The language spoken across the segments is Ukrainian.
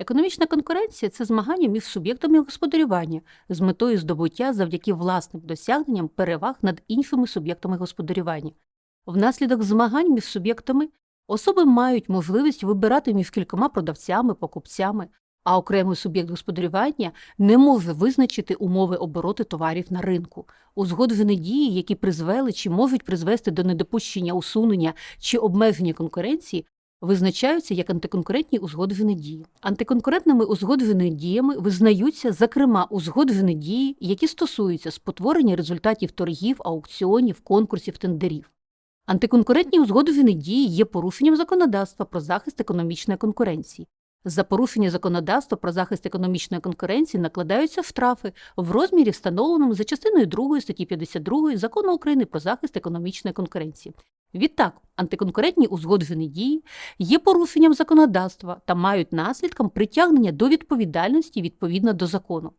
Економічна конкуренція це змагання між суб'єктами господарювання з метою здобуття завдяки власним досягненням переваг над іншими суб'єктами господарювання. Внаслідок змагань між суб'єктами особи мають можливість вибирати між кількома продавцями, покупцями, а окремий суб'єкт господарювання не може визначити умови обороту товарів на ринку. Узгоджені дії, які призвели чи можуть призвести до недопущення усунення чи обмеження конкуренції, визначаються як антиконкурентні узгоджені дії. Антиконкурентними узгодженими діями визнаються, зокрема, узгоджені дії, які стосуються спотворення результатів торгів, аукціонів, конкурсів, тендерів. Антиконкурентні узгоджені дії є порушенням законодавства про захист економічної конкуренції. За порушення законодавства про захист економічної конкуренції накладаються штрафи в розмірі, встановленому за частиною 2 статті 52 Закону України про захист економічної конкуренції. Відтак, антиконкурентні узгоджені дії є порушенням законодавства та мають наслідком притягнення до відповідальності відповідно до закону.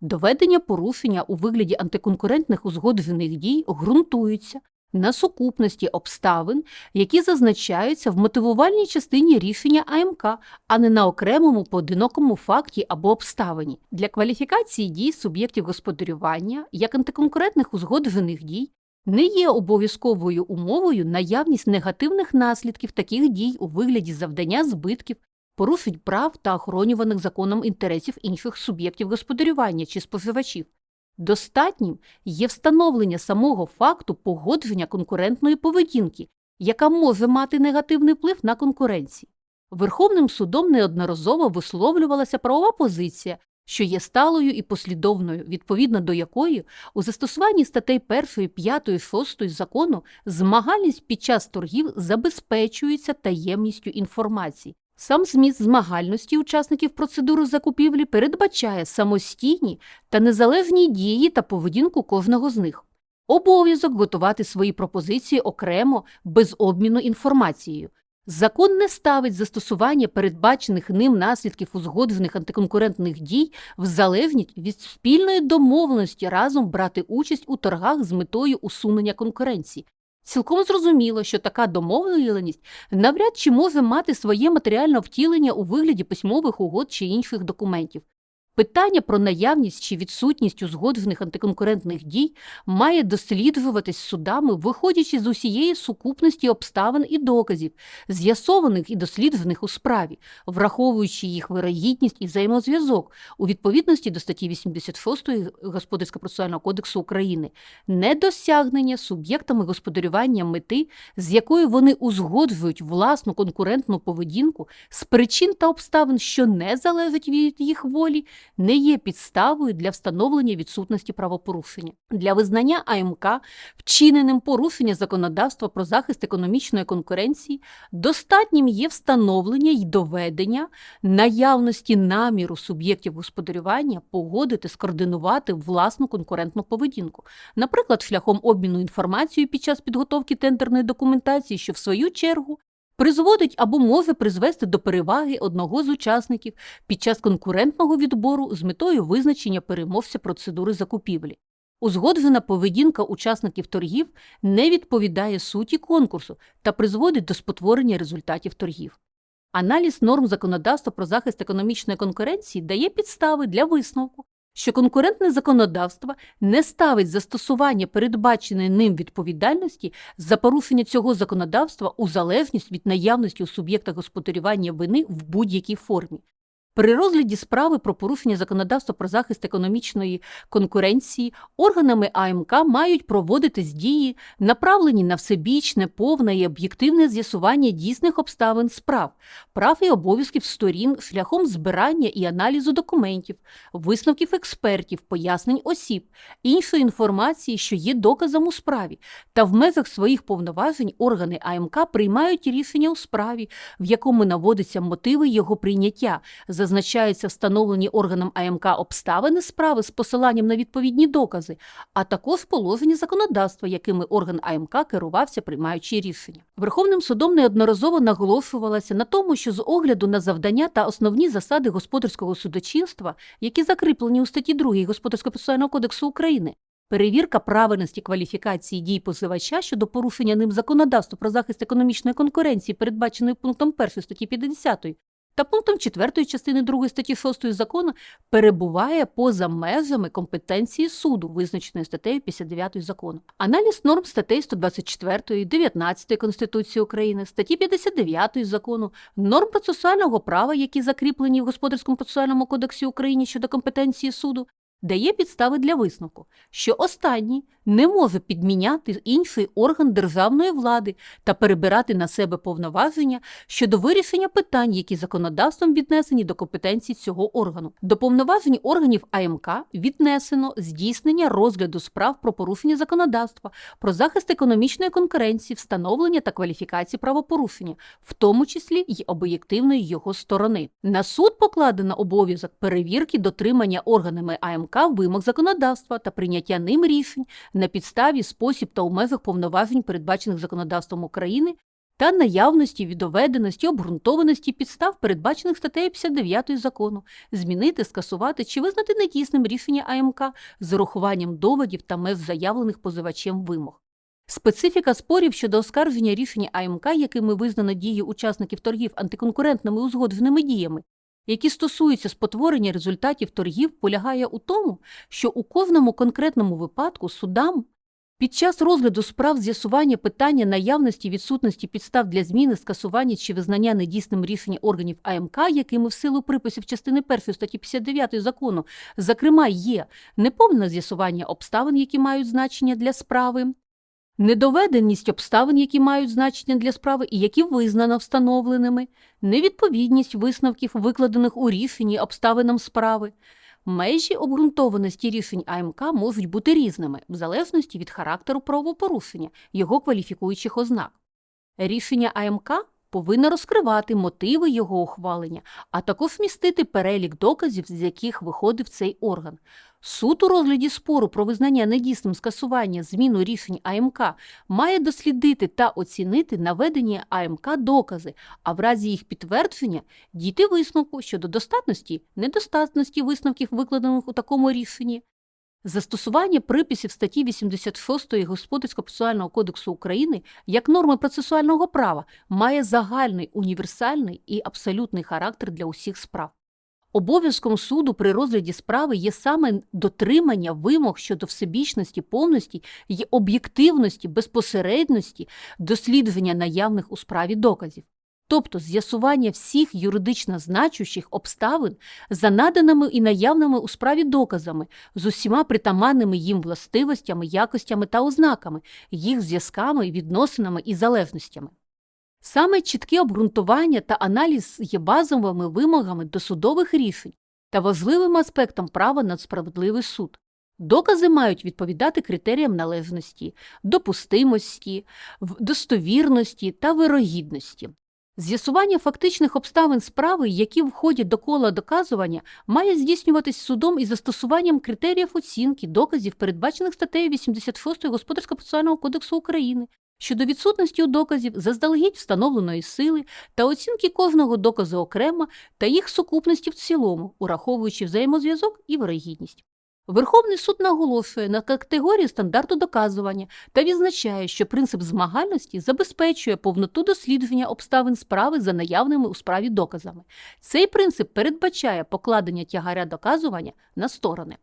Доведення порушення у вигляді антиконкурентних узгоджених дій ґрунтуються на сукупності обставин, які зазначаються в мотивувальній частині рішення АМК, а не на окремому поодинокому факті або обставині. Для кваліфікації дій суб'єктів господарювання як антиконкурентних узгоджених дій не є обов'язковою умовою наявність негативних наслідків таких дій у вигляді завдання збитків, порушень прав та охоронюваних законом інтересів інших суб'єктів господарювання чи споживачів. Достатнім є встановлення самого факту погодження конкурентної поведінки, яка може мати негативний вплив на конкуренцію. Верховним судом неодноразово висловлювалася правова позиція, що є сталою і послідовною, відповідно до якої у застосуванні статей 1, 5, 6 закону змагальність під час торгів забезпечується таємністю інформації. Сам зміст змагальності учасників процедури закупівлі передбачає самостійні та незалежні дії та поведінку кожного з них. Обов'язок готувати свої пропозиції окремо без обміну інформацією. Закон не ставить застосування передбачених ним наслідків узгоджених антиконкурентних дій в залежність від спільної домовленості разом брати участь у торгах з метою усунення конкуренції. Цілком зрозуміло, що така домовленість навряд чи може мати своє матеріальне втілення у вигляді письмових угод чи інших документів. Питання про наявність чи відсутність узгоджених антиконкурентних дій має досліджуватись судами, виходячи з усієї сукупності обставин і доказів, з'ясованих і досліджених у справі, враховуючи їх вирогідність і взаємозв'язок у відповідності до статті 86 Господарського процесуального кодексу України, недосягнення суб'єктами господарювання мети, з якою вони узгоджують власну конкурентну поведінку з причин та обставин, що не залежать від їх волі не є підставою для встановлення відсутності правопорушення. Для визнання АМК вчиненим порушення законодавства про захист економічної конкуренції достатнім є встановлення й доведення наявності наміру суб'єктів господарювання погодити, скоординувати власну конкурентну поведінку, наприклад, шляхом обміну інформацією під час підготовки тендерної документації, що в свою чергу призводить або може призвести до переваги одного з учасників під час конкурентного відбору з метою визначення переможця процедури закупівлі. Узгоджена поведінка учасників торгів не відповідає суті конкурсу та призводить до спотворення результатів торгів. Аналіз норм законодавства про захист економічної конкуренції дає підстави для висновку, що конкурентне законодавство не ставить застосування передбаченої ним відповідальності за порушення цього законодавства у залежність від наявності у суб'єкта господарювання вини в будь-якій формі. При розгляді справи про порушення законодавства про захист економічної конкуренції органами АМК мають проводитись дії, направлені на всебічне, повне і об'єктивне з'ясування дійсних обставин справ, прав і обов'язків сторін шляхом збирання і аналізу документів, висновків експертів, пояснень осіб, іншої інформації, що є доказом у справі, та в межах своїх повноважень органи АМК приймають рішення у справі, в якому наводяться мотиви його прийняття, зазначаються встановлені органом АМК обставини справи з посиланням на відповідні докази, а також положення законодавства, якими орган АМК керувався, приймаючи рішення. Верховним судом неодноразово наголошувалося на тому, що з огляду на завдання та основні засади господарського судочинства, які закріплені у статті 2 Господарського процесуального кодексу України, Перевірка правильності кваліфікації дій позивача щодо порушення ним законодавства про захист економічної конкуренції, передбаченої пунктом 1 статті 50, та пунктом 4 частини 2 статті 6 закону перебуває поза межами компетенції суду, визначеної статтею 59 закону. Аналіз норм статей 124, 19 Конституції України, статті 59 закону, норм процесуального права, які закріплені в Господарському процесуальному кодексі України щодо компетенції суду, дає підстави для висновку, що останній не може підміняти інший орган державної влади та перебирати на себе повноваження щодо вирішення питань, які законодавством віднесені до компетенції цього органу. До повноважень органів АМК віднесено здійснення розгляду справ про порушення законодавства, про захист економічної конкуренції, встановлення та кваліфікації правопорушення, в тому числі й об'єктивної його сторони. На суд покладено обов'язок перевірки дотримання органами АМК вимог законодавства та прийняття ним рішень на підставі спосіб та у межах повноважень, передбачених законодавством України, та наявності відоведеності, обґрунтованості підстав, передбачених статтею 59 закону, змінити, скасувати чи визнати недійсним рішення АМК з урахуванням доводів та меж заявлених позивачем вимог. Специфіка спорів щодо оскарження рішення АМК, якими визнано дії учасників торгів антиконкурентними узгодженими діями, які стосуються спотворення результатів торгів, полягає у тому, що у кожному конкретному випадку судам під час розгляду справ з'ясування питання наявності відсутності підстав для зміни, скасування чи визнання недійсним рішення органів АМК, якими в силу приписів частини 1 статті 59 закону, зокрема, є неповне з'ясування обставин, які мають значення для справи, недоведеність обставин, які мають значення для справи і які визнано встановленими, невідповідність висновків, викладених у рішенні обставинам справи. Межі обґрунтованості рішень АМК можуть бути різними в залежності від характеру правопорушення, його кваліфікуючих ознак. Рішення АМК повинно розкривати мотиви його ухвалення, а також містити перелік доказів, з яких виходив цей орган. Суд у розгляді спору про визнання недійсним скасування зміну рішень АМК має дослідити та оцінити наведені АМК докази, а в разі їх підтвердження дійти висновку щодо достатності, недостатності висновків, викладених у такому рішенні. Застосування приписів статті 86 Господарського процесуального кодексу України як норми процесуального права має загальний, універсальний і абсолютний характер для усіх справ. Обов'язком суду при розгляді справи є саме дотримання вимог щодо всебічності, повності й об'єктивності, безпосередності дослідження наявних у справі доказів, тобто з'ясування всіх юридично значущих обставин за наданими і наявними у справі доказами з усіма притаманними їм властивостями, якостями та ознаками, їх зв'язками, відносинами і залежностями. Саме чітке обґрунтування та аналіз є базовими вимогами до судових рішень та важливим аспектом права на справедливий суд. Докази мають відповідати критеріям належності, допустимості, достовірності та вирогідності. З'ясування фактичних обставин справи, які входять до кола доказування, має здійснюватись судом із застосуванням критеріїв оцінки доказів, передбачених статтею 86 Господарського процесуального кодексу України, щодо відсутності у доказів заздалегідь встановленої сили та оцінки кожного доказу окремо та їх сукупності в цілому, ураховуючи взаємозв'язок і вирогідність. Верховний суд наголошує на категорії стандарту доказування та відзначає, що принцип змагальності забезпечує повноту дослідження обставин справи за наявними у справі доказами. Цей принцип передбачає покладення тягаря доказування на сторони.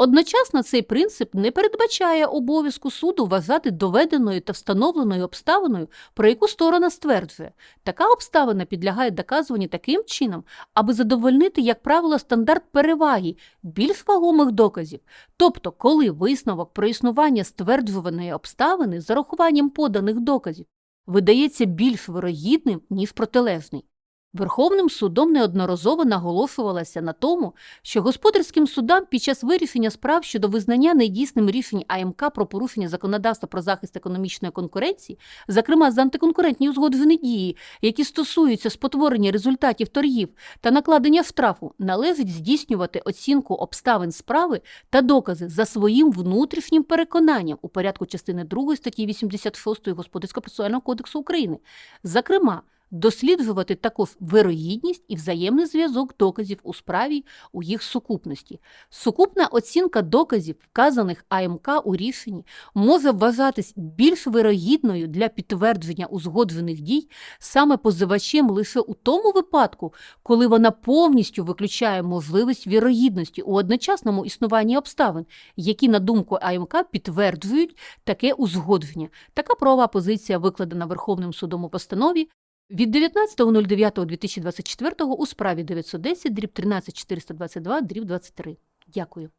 Одночасно цей принцип не передбачає обов'язку суду вважати доведеною та встановленою обставиною, про яку сторона стверджує. Така обставина підлягає доказуванню таким чином, аби задовольнити, як правило, стандарт переваги більш вагомих доказів, тобто коли висновок про існування стверджуваної обставини з урахуванням поданих доказів видається більш вирогідним, ніж протилежний. Верховним судом неодноразово наголошувалося на тому, що господарським судам під час вирішення справ щодо визнання недійсним рішень АМК про порушення законодавства про захист економічної конкуренції, зокрема за антиконкурентні узгоджені дії, які стосуються спотворення результатів торгів та накладення штрафу, належить здійснювати оцінку обставин справи та докази за своїм внутрішнім переконанням у порядку частини 2 статті 86 Господарського процесуального кодексу України, зокрема, досліджувати також вирогідність і взаємний зв'язок доказів у справі у їх сукупності. Сукупна оцінка доказів, вказаних АМК у рішенні, може вважатись більш вирогідною для підтвердження узгоджених дій саме позивачем лише у тому випадку, коли вона повністю виключає можливість вірогідності у одночасному існуванні обставин, які, на думку АМК, підтверджують таке узгодження. Така правова позиція викладена Верховним судом у постанові від 19.09.2024 у справі 910 дріб 13422 дріб 23. Дякую.